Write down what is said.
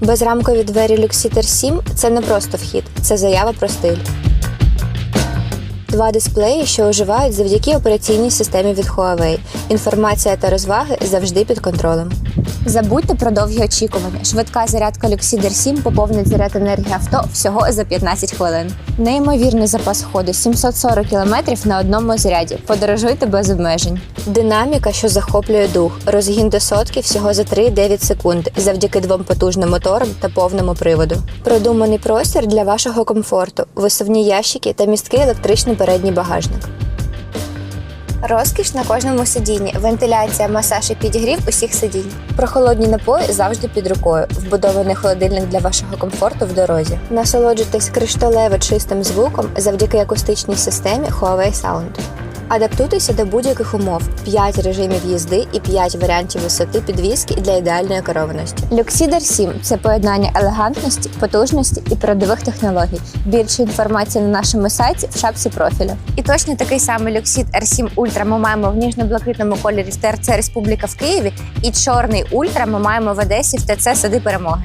Безрамкові двері Luxiter 7 – це не просто вхід, це заява про стиль. Два дисплеї, що оживають завдяки операційній системі від Huawei. Інформація та розваги завжди під контролем. Забудьте про довгі очікування. Швидка зарядка Luxider 7 поповнить заряд енергії авто всього за 15 хвилин. Неймовірний запас ходу 740 км на одному заряді. Подорожуйте без обмежень. Динаміка, що захоплює дух. Розгін до сотки всього за 3-9 секунд завдяки двом потужним моторам та повному приводу. Продуманий простір для вашого комфорту, висувні ящики та місткий електричний передній багажник. Розкіш на кожному сидінні, вентиляція, масаж і підігрів усіх сидінь. Прохолодні напої завжди під рукою. Вбудований холодильник для вашого комфорту в дорозі. Насолоджуйтесь кришталево чистим звуком завдяки акустичній системі Huawei Sound. Адаптуйтеся до будь-яких умов: 5 режимів їзди і 5 варіантів висоти підвіски для ідеальної керованості. Luxider 7 – це поєднання елегантності, потужності і передових технологій. Більше інформації на нашому сайті в шапці профілю. І точно такий самий Luxid R7 Ultra ми маємо в ніжно-блакитному кольорі з ТРЦ Республіка в Києві, і чорний Ультра ми маємо в Одесі в ТЦ Сади Перемоги.